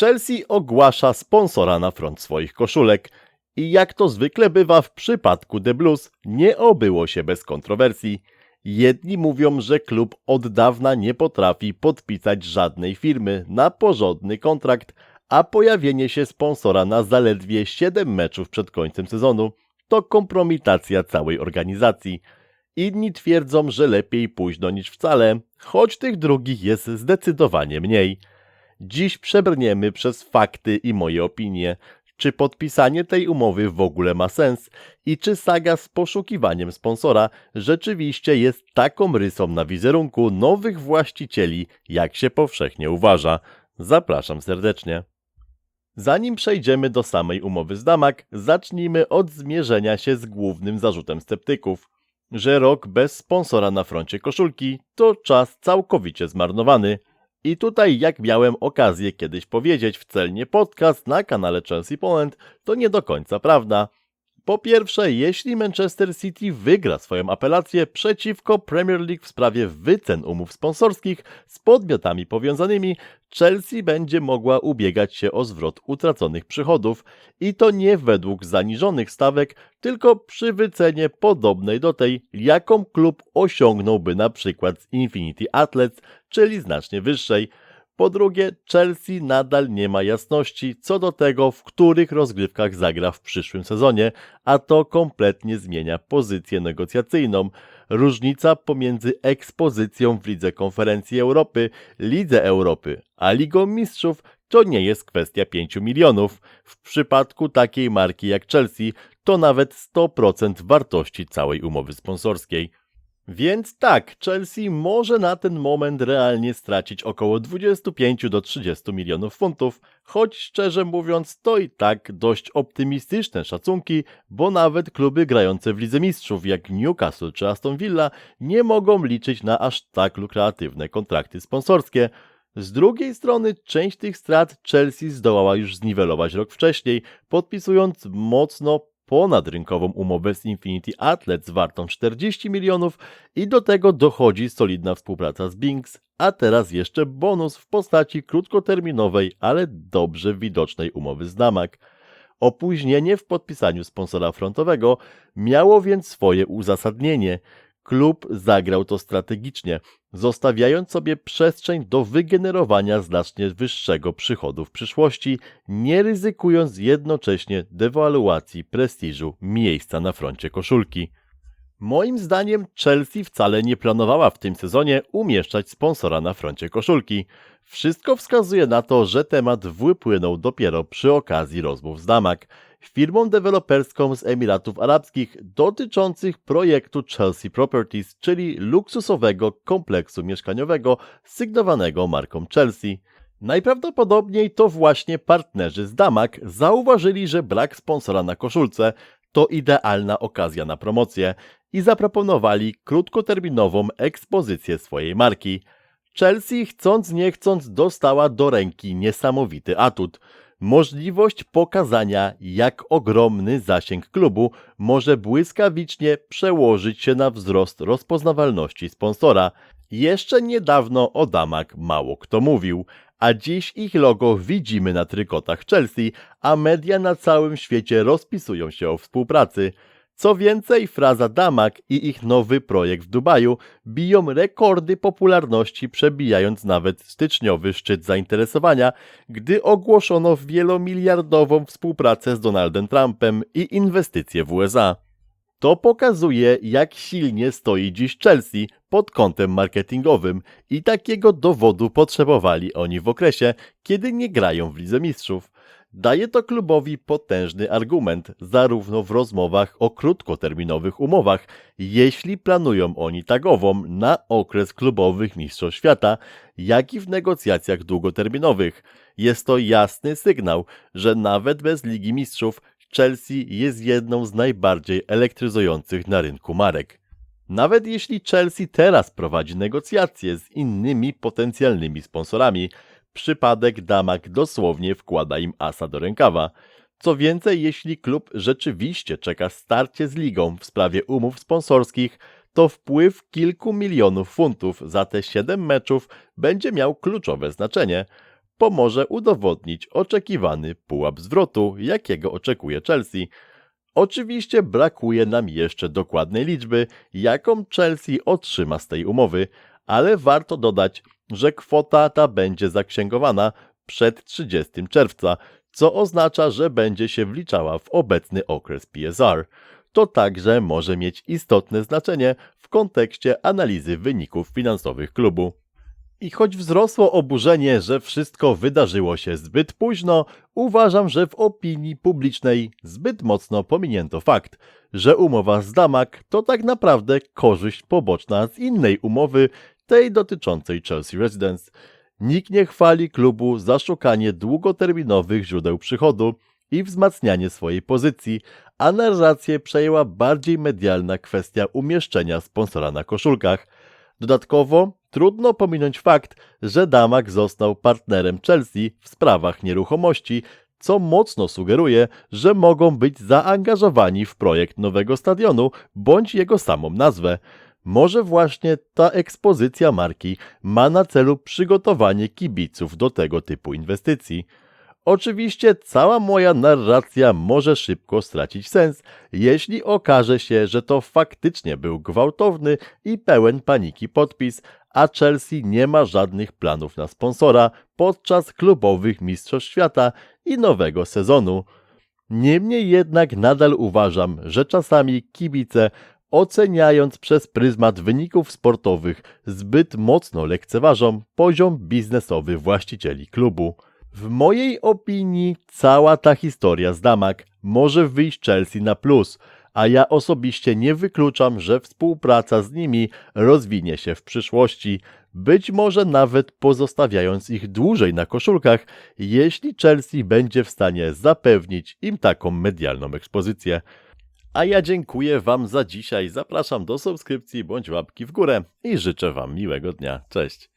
Chelsea ogłasza sponsora na front swoich koszulek i jak to zwykle bywa w przypadku The Blues, nie obyło się bez kontrowersji. Jedni mówią, że klub od dawna nie potrafi podpisać żadnej firmy na porządny kontrakt, a pojawienie się sponsora na zaledwie 7 meczów przed końcem sezonu to kompromitacja całej organizacji. Inni twierdzą, że lepiej późno niż wcale, choć tych drugich jest zdecydowanie mniej. Dziś przebrniemy przez fakty i moje opinie, czy podpisanie tej umowy w ogóle ma sens i czy saga z poszukiwaniem sponsora rzeczywiście jest taką rysą na wizerunku nowych właścicieli, jak się powszechnie uważa. Zapraszam serdecznie. Zanim przejdziemy do samej umowy z Damak, zacznijmy od zmierzenia się z głównym zarzutem sceptyków, że rok bez sponsora na froncie koszulki to czas całkowicie zmarnowany. I tutaj, jak miałem okazję kiedyś powiedzieć w celnie podcast na kanale Chelsea Poland, to nie do końca prawda. Po pierwsze, jeśli Manchester City wygra swoją apelację przeciwko Premier League w sprawie wycen umów sponsorskich z podmiotami powiązanymi, Chelsea będzie mogła ubiegać się o zwrot utraconych przychodów i to nie według zaniżonych stawek, tylko przy wycenie podobnej do tej, jaką klub osiągnąłby na przykład z Infinity Athletes, czyli znacznie wyższej. Po drugie, Chelsea nadal nie ma jasności co do tego, w których rozgrywkach zagra w przyszłym sezonie, a to kompletnie zmienia pozycję negocjacyjną. Różnica pomiędzy ekspozycją w Lidze Konferencji Europy, Lidze Europy, a Ligą Mistrzów to nie jest kwestia 5 milionów. W przypadku takiej marki jak Chelsea to nawet 100% wartości całej umowy sponsorskiej. Więc tak, Chelsea może na ten moment realnie stracić około 25 do 30 milionów funtów, choć szczerze mówiąc to i tak dość optymistyczne szacunki, bo nawet kluby grające w Lidze Mistrzów jak Newcastle czy Aston Villa nie mogą liczyć na aż tak lukratywne kontrakty sponsorskie. Z drugiej strony część tych strat Chelsea zdołała już zniwelować rok wcześniej, podpisując mocno ponadrynkową umowę z Infinity Athletes wartą 40 milionów i do tego dochodzi solidna współpraca z Binks, a teraz jeszcze bonus w postaci krótkoterminowej, ale dobrze widocznej umowy z Damak. Opóźnienie w podpisaniu sponsora frontowego miało więc swoje uzasadnienie. Klub zagrał to strategicznie, zostawiając sobie przestrzeń do wygenerowania znacznie wyższego przychodu w przyszłości, nie ryzykując jednocześnie dewaluacji prestiżu miejsca na froncie koszulki. Moim zdaniem Chelsea wcale nie planowała w tym sezonie umieszczać sponsora na froncie koszulki. Wszystko wskazuje na to, że temat wypłynął dopiero przy okazji rozmów z Damak, firmą deweloperską z Emiratów Arabskich dotyczących projektu Chelsea Properties, czyli luksusowego kompleksu mieszkaniowego sygnowanego marką Chelsea. Najprawdopodobniej to właśnie partnerzy z Damak zauważyli, że brak sponsora na koszulce to idealna okazja na promocję i zaproponowali krótkoterminową ekspozycję swojej marki. Chelsea chcąc nie chcąc dostała do ręki niesamowity atut. Możliwość pokazania, jak ogromny zasięg klubu może błyskawicznie przełożyć się na wzrost rozpoznawalności sponsora. Jeszcze niedawno o damach mało kto mówił, a dziś ich logo widzimy na trykotach Chelsea, a media na całym świecie rozpisują się o współpracy. Co więcej, fraza Damak i ich nowy projekt w Dubaju biją rekordy popularności, przebijając nawet styczniowy szczyt zainteresowania, gdy ogłoszono wielomiliardową współpracę z Donaldem Trumpem i inwestycje w USA. To pokazuje, jak silnie stoi dziś Chelsea pod kątem marketingowym i takiego dowodu potrzebowali oni w okresie, kiedy nie grają w Lidze Mistrzów. Daje to klubowi potężny argument, zarówno w rozmowach o krótkoterminowych umowach, jeśli planują oni tagową na okres klubowych Mistrzostw Świata, jak i w negocjacjach długoterminowych. Jest to jasny sygnał, że nawet bez Ligi Mistrzów Chelsea jest jedną z najbardziej elektryzujących na rynku marek. Nawet jeśli Chelsea teraz prowadzi negocjacje z innymi potencjalnymi sponsorami, przypadek Damak dosłownie wkłada im asa do rękawa. Co więcej, jeśli klub rzeczywiście czeka starcie z ligą w sprawie umów sponsorskich, to wpływ kilku milionów funtów za te 7 meczów będzie miał kluczowe znaczenie. pomoże udowodnić oczekiwany pułap zwrotu, jakiego oczekuje Chelsea. Oczywiście brakuje nam jeszcze dokładnej liczby, jaką Chelsea otrzyma z tej umowy, ale warto dodać, że kwota ta będzie zaksięgowana przed 30 czerwca, co oznacza, że będzie się wliczała w obecny okres PSR. To także może mieć istotne znaczenie w kontekście analizy wyników finansowych klubu. I choć wzrosło oburzenie, że wszystko wydarzyło się zbyt późno, uważam, że w opinii publicznej zbyt mocno pominięto fakt, że umowa z Damak to tak naprawdę korzyść poboczna z innej umowy, tej dotyczącej Chelsea Residence. Nikt nie chwali klubu za szukanie długoterminowych źródeł przychodu i wzmacnianie swojej pozycji, a narrację przejęła bardziej medialna kwestia umieszczenia sponsora na koszulkach. Dodatkowo trudno pominąć fakt, że Damak został partnerem Chelsea w sprawach nieruchomości, co mocno sugeruje, że mogą być zaangażowani w projekt nowego stadionu bądź jego samą nazwę. Może właśnie ta ekspozycja marki ma na celu przygotowanie kibiców do tego typu inwestycji. Oczywiście cała moja narracja może szybko stracić sens, jeśli okaże się, że to faktycznie był gwałtowny i pełen paniki podpis, a Chelsea nie ma żadnych planów na sponsora podczas klubowych Mistrzostw Świata i nowego sezonu. Niemniej jednak nadal uważam, że czasami kibice oceniając przez pryzmat wyników sportowych zbyt mocno lekceważą poziom biznesowy właścicieli klubu. W mojej opinii cała ta historia z Damak może wyjść Chelsea na plus, a ja osobiście nie wykluczam, że współpraca z nimi rozwinie się w przyszłości, być może nawet pozostawiając ich dłużej na koszulkach, jeśli Chelsea będzie w stanie zapewnić im taką medialną ekspozycję. A ja dziękuję Wam za dzisiaj, zapraszam do subskrypcji bądź łapki w górę i życzę Wam miłego dnia. Cześć!